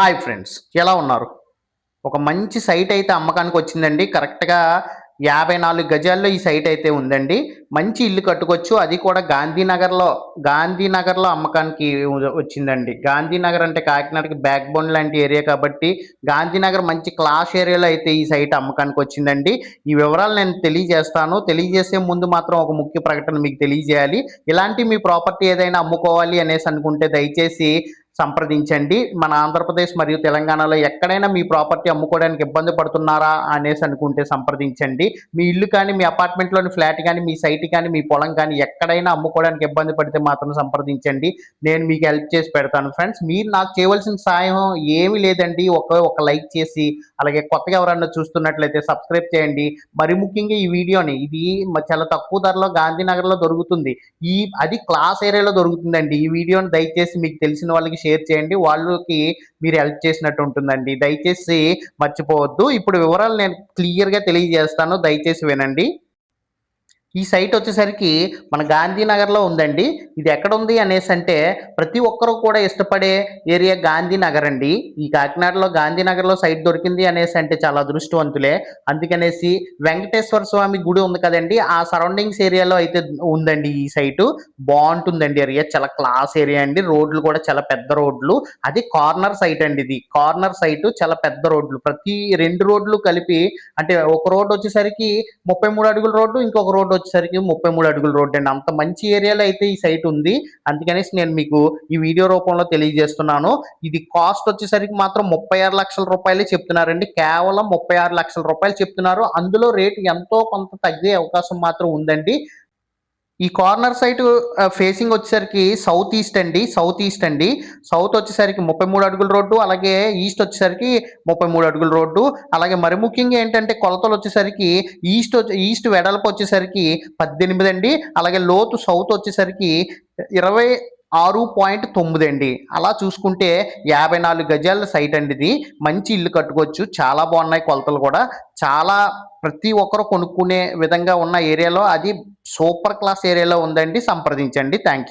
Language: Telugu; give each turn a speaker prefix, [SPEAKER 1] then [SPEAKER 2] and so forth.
[SPEAKER 1] హాయ్ ఫ్రెండ్స్ ఎలా ఉన్నారు? ఒక మంచి సైట్ అయితే అమ్మకానికి వచ్చిందండి. కరెక్ట్గా యాభై నాలుగు గజాల్లో ఈ సైట్ అయితే ఉందండి. మంచి ఇల్లు కట్టుకోవచ్చు. అది కూడా గాంధీనగర్లో గాంధీనగర్లో అమ్మకానికి వచ్చిందండి. గాంధీనగర్ అంటే కాకినాడకి బ్యాక్ బోన్ లాంటి ఏరియా కాబట్టి గాంధీనగర్ మంచి క్లాస్ ఏరియాలో అయితే ఈ సైట్ అమ్మకానికి వచ్చిందండి. ఈ వివరాలు నేను తెలియజేస్తాను. తెలియజేసే ముందు మాత్రం ఒక ముఖ్య ప్రకటన మీకు తెలియజేయాలి. ఇలాంటి మీ ప్రాపర్టీ ఏదైనా అమ్ముకోవాలి అనేసి అనుకుంటే దయచేసి సంప్రదించండి. మన ఆంధ్రప్రదేశ్ మరియు తెలంగాణలో ఎక్కడైనా మీ ప్రాపర్టీ అమ్ముకోవడానికి ఇబ్బంది పడుతున్నారా అనేసి అనుకుంటే సంప్రదించండి. మీ ఇల్లు కానీ మీ అపార్ట్మెంట్లోని ఫ్లాట్ కానీ మీ సైట్ కానీ మీ పొలం కానీ ఎక్కడైనా అమ్ముకోవడానికి ఇబ్బంది పడితే మాత్రం సంప్రదించండి. నేను మీకు హెల్ప్ చేసి పెడతాను ఫ్రెండ్స్. మీరు నాకు చేయవలసిన సాయం ఏమీ లేదండి. ఒక ఒక లైక్ చేసి అలాగే కొత్తగా ఎవరన్నా చూస్తున్నట్లయితే సబ్స్క్రైబ్ చేయండి. మరి ముఖ్యంగా ఈ వీడియోని ఇది చాలా తక్కువ ధరలో గాంధీనగర్లో దొరుకుతుంది. ఈ అది క్లాస్ ఏరియాలో దొరుకుతుందండి. ఈ వీడియోని దయచేసి మీకు తెలిసిన వాళ్ళకి షేర్ చేయండి. వాళ్ళకి మీరు హెల్ప్ చేసినట్టు ఉంటుందండి. దయచేసి మర్చిపోవద్దు. ఇప్పుడు వివరాలు నేను క్లియర్గా తెలియజేస్తాను. దయచేసి వినండి. ఈ సైట్ వచ్చేసరికి మన గాంధీనగర్లో ఉందండి. ఇది ఎక్కడ ఉంది అనేసి అంటే ప్రతి ఒక్కరూ కూడా ఇష్టపడే ఏరియా గాంధీనగర్ అండి. ఈ కాకినాడలో గాంధీనగర్లో సైట్ దొరికింది అనేసి అంటే చాలా అదృష్టవంతులే. అందుకనేసి వెంకటేశ్వర స్వామి గుడి ఉంది కదండి. ఆ సరౌండింగ్స్ ఏరియాలో అయితే ఉందండి ఈ సైటు. బాగుంటుందండి ఏరియా. చాలా క్లాస్ ఏరియా అండి. రోడ్లు కూడా చాలా పెద్ద రోడ్లు. అది కార్నర్ సైట్ అండి ఇది. కార్నర్ సైట్ చాలా పెద్ద రోడ్లు. ప్రతి రెండు రోడ్లు కలిపి అంటే ఒక రోడ్ వచ్చేసరికి ముప్పై మూడు అడుగుల రోడ్డు ఇంకొక రోడ్డు వచ్చేసరికి ముప్పై మూడు అడుగుల రోడ్డు అండి. అంత మంచి ఏరియాలో అయితే ఈ సైట్ ఉంది. అందుకనేసి నేను మీకు ఈ వీడియో రూపంలో తెలియజేస్తున్నాను. ఇది కాస్ట్ వచ్చేసరికి మాత్రం ముప్పై ఆరు లక్షల రూపాయలే చెప్తున్నారండి. కేవలం ముప్పై ఆరు లక్షల రూపాయలు చెప్తున్నారు. అందులో రేటు ఎంతో కొంత తగ్గే అవకాశం మాత్రం ఉందండి. ఈ కార్నర్ సైట్ ఫేసింగ్ వచ్చేసరికి సౌత్ ఈస్ట్ అండి సౌత్ ఈస్ట్ అండి. సౌత్ వచ్చేసరికి ముప్పై మూడు అడుగుల రోడ్డు అలాగే ఈస్ట్ వచ్చేసరికి ముప్పై మూడు అడుగుల రోడ్డు. అలాగే మరి ముఖ్యంగా ఏంటంటే కొలతలు వచ్చేసరికి ఈస్ట్ ఈస్ట్ వెడల్పు వచ్చేసరికి పద్దెనిమిది అండి. అలాగే లోతు సౌత్ వచ్చేసరికి ఇరవై ఆరు పాయింట్ తొమ్మిది అండి. అలా చూసుకుంటే యాభై నాలుగు గజాల సైట్ అండి ఇది. మంచి ఇల్లు కట్టుకోవచ్చు. చాలా బాగున్నాయి కొలతలు కూడా. చాలా ప్రతి ఒక్కరు కొనుక్కునే విధంగా ఉన్న ఏరియాలో అది సూపర్ క్లాస్ ఏరియాలో ఉందండి. సంప్రదించండి. Thank you